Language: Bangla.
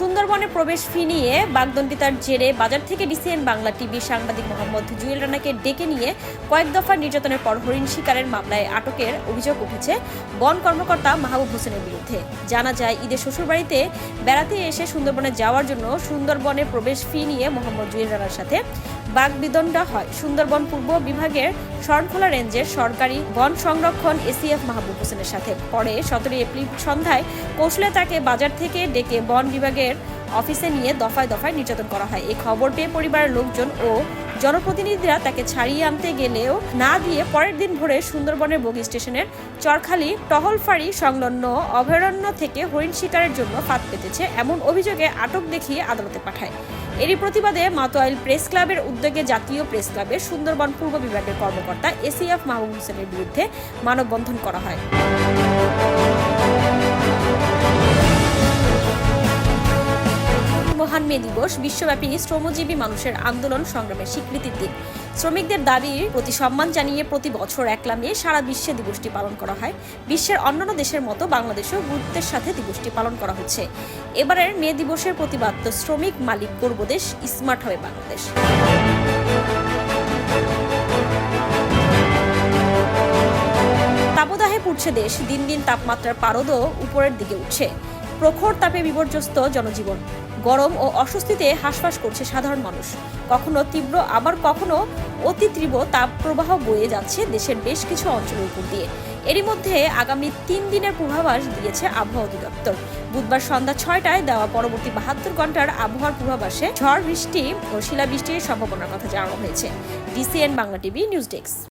সুন্দরবনে প্রবেশ ফি নিয়ে বাগদণ্ডিতার জেরে বাজার থেকে ডিসিএন বাংলা টিভি সাংবাদিক মোহাম্মদ জুয়েল রানাকে ডেকে নিয়ে কয়েক দফার নির্যাতনের পর হরিণ শিকারের মামলায় আটকের অভিযোগ উঠেছে বন কর্মকর্তা মাহবুব হোসেনের বিরুদ্ধে। জানা যায় ঈদের শ্বশুরবাড়িতে বেড়াতে এসে সুন্দরবনে যাওয়ার জন্য সুন্দরবনে প্রবেশ ফি নিয়ে মোহাম্মদ জুয়েল রানার সাথে বাগবিদণ্ডা হয়। সুন্দরবন পূর্ব বিভাগের শরণখোলা রেঞ্জের সরকারি বন সংরক্ষণ এসিএফ মাহবুব হোসেনের সাথে। পরে সতেরো এপ্রিল সন্ধ্যায় কৌশলে তাকে বাজার থেকে ডেকে বন বিভাগের অফিসে নিয়ে দফায় দফায় নির্যাতন করা হয়। এই খবর পেয়ে পরিবারের লোকজন ও জনপ্রতিনিধিরা তাকে ছাড়িয়ে আনতে গেলেও না দিয়ে পরের দিন ভোরে সুন্দরবনের বগি স্টেশনের চরখালি টহলফাড়ি সংলগ্ন অভয়ারণ্য থেকে হরিণ শিকারের জন্য ফাঁদ পেতেছে এমন অভিযোগে আটক দেখিয়ে আদালতে পাঠায়। এরই প্রতিবাদে মাতোয়াইল প্রেস ক্লাবের উদ্যোগে জাতীয় প্রেস ক্লাবের সুন্দরবন পূর্ব বিভাগের কর্মকর্তা এসিএফ মাহবুব হোসেনের বিরুদ্ধে মানববন্ধন করা হয়। মে দিবস বিশ্বব্যাপী শ্রমজীবী মানুষের আন্দোলন সংগ্রামের স্বীকৃতির দিন। শ্রমিকদের দাবির প্রতি সম্মান জানিয়ে প্রতি বছর একলা মে সারা বিশ্বে দিবসটি পালন করা হয়। বিশ্বের অন্যান্য দেশের মতো বাংলাদেশেও গুরুত্বের সাথে দিবসটি পালন করা হচ্ছে। এবারের মে দিবসের প্রতিবাদ শ্রমিক মালিক করব দেশ, স্মার্ট হবে বাংলাদেশ। তাপদাহে পুড়ছে দেশ, দিন দিন তাপমাত্রার পারদও উপরের দিকে উঠছে। প্রখর তাপে বিপর্যস্ত জনজীবন। গরম ও অস্বস্তিতে হাঁসফাঁস করছে সাধারণ মানুষ। কখনো তীব্র, আবার কখনো অতি তীব্র তাপ প্রবাহ বয়ে যাচ্ছে দেশের বেশ কিছু অঞ্চলের উপর দিয়ে। এরই মধ্যে আগামী তিন দিনের পূর্বাভাস দিয়েছে আবহাওয়া অধিদপ্তর। বুধবার সন্ধ্যা ছয়টায় দেওয়া পরবর্তী বাহাত্তর ঘণ্টার আবহাওয়ার পূর্বাভাসে ঝড়, বৃষ্টি ও শিলাবৃষ্টির সম্ভাবনার কথা জানানো হয়েছে। DCN Bangla TV, news desk.